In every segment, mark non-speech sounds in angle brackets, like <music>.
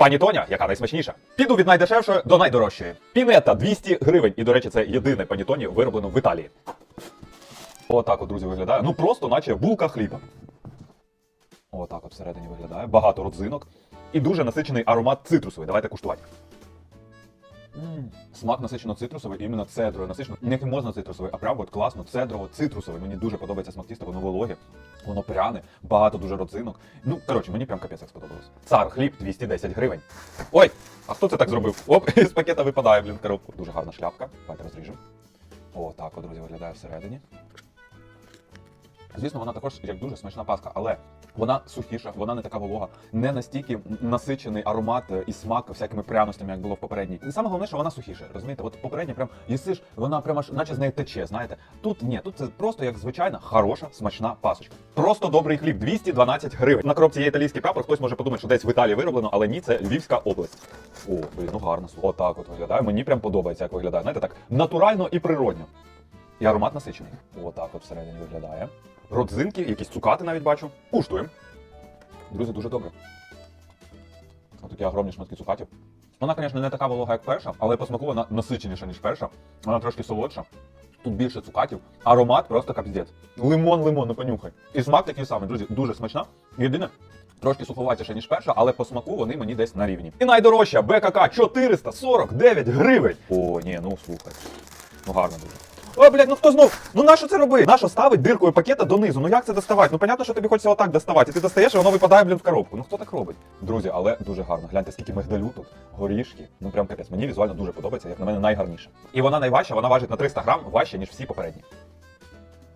Пані Тоня, яка найсмачніша. Піду від найдешевшої до найдорожчої. Пінета 200 гривень. І, до речі, це єдине панітоні вироблено в Італії. Отак от, друзі, виглядає. Ну просто, наче булка хліба. Отак от всередині виглядає. Багато родзинок. І дуже насичений аромат цитрусовий. Давайте куштувати. Смак насичено цитрусовий, іменно цедрою насичено. Не хімозно цитрусовий, а прям от класно, цедрово цитрусовий. Мені дуже подобається смак тіста, воно вологе, воно пряне, багато дуже родзинок. Ну, коротше, мені прям капець як сподобалось. Цар хліб 210 гривень. Ой, а хто це так зробив? Оп, <laughs> із пакета випадає, блін, коробку. Дуже гарна шляпка. Давайте розріжемо. О, так, от, друзі, виглядає всередині. Звісно, вона також як дуже смачна паска, але вона сухіша, вона не така волога, не настільки насичений аромат е, і смак всякими пряностями, як було в попередній. І саме головне, що вона сухіша. Розумієте, от попередня прям їсиш, вона прям аж наче з неї тече. Знаєте, тут ні, тут це просто як звичайна, хороша, смачна пасочка. Просто добрий хліб, 212 гривень. На коробці є італійський прапор. Хтось може подумати, що десь в Італії вироблено, але ні, це Львівська область. О, блін, ну гарно. Отак от виглядає. Мені прям подобається, як виглядає. Знаєте, так натурально і природньо. І аромат насичений. Отак от всередині виглядає. Родзинки, якісь цукати навіть бачу. Куштуємо. Друзі, дуже добре. Такі огромні шматки цукатів. Вона, звісно, не така волога, як перша, але по смаку вона насиченіша, ніж перша. Вона трошки солодша. Тут більше цукатів. Аромат просто капздець. Лимон, лимон, ну понюхай. І смак такий самий, друзі, дуже смачна. Єдине, трошки суховатіше, ніж перша, але по смаку вони мені десь на рівні. І найдорожча БКК 449 гривень. О, ні, ну слухай. Ну гарно дуже. О, блядь, ну хто знов? Ну нащо це робить? Нащо ставить диркою пакета донизу? Ну як це доставати? Ну понятно, що тобі хочеться отак доставати. І ти достаєш, і воно випадає, блін, в коробку. Ну хто так робить? Друзі, але дуже гарно. Гляньте, скільки мигдалю тут, горішки. Ну прям капець. Мені візуально дуже подобається, як на мене найгарніше. І вона найважча, вона важить на 300 грам важче, ніж всі попередні.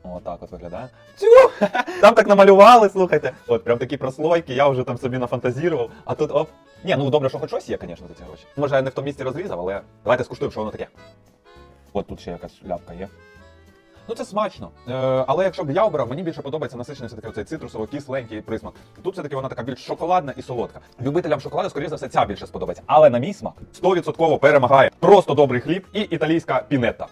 Отак от виглядає. Цю! <laughs> Там так намалювали, слухайте. От прям такі прослойки, я вже там собі нафантазірував. А тут оп. Ні, ну добре, що хоч щось є, звісно, за ці гроші. Може, я не в тому місці розрізав, але давайте скуштуємо, що воно таке. От тут ще якась ляпка є. Ну це смачно. Е, але якщо б я обрав, мені більше подобається насичений все-таки оцей цитрусово кисленький присмак. Тут все-таки вона така більш шоколадна і солодка. Любителям шоколаду, скоріше за все, ця більше сподобається. Але на мій смак 100% перемагає просто добрий хліб і італійська пінетта.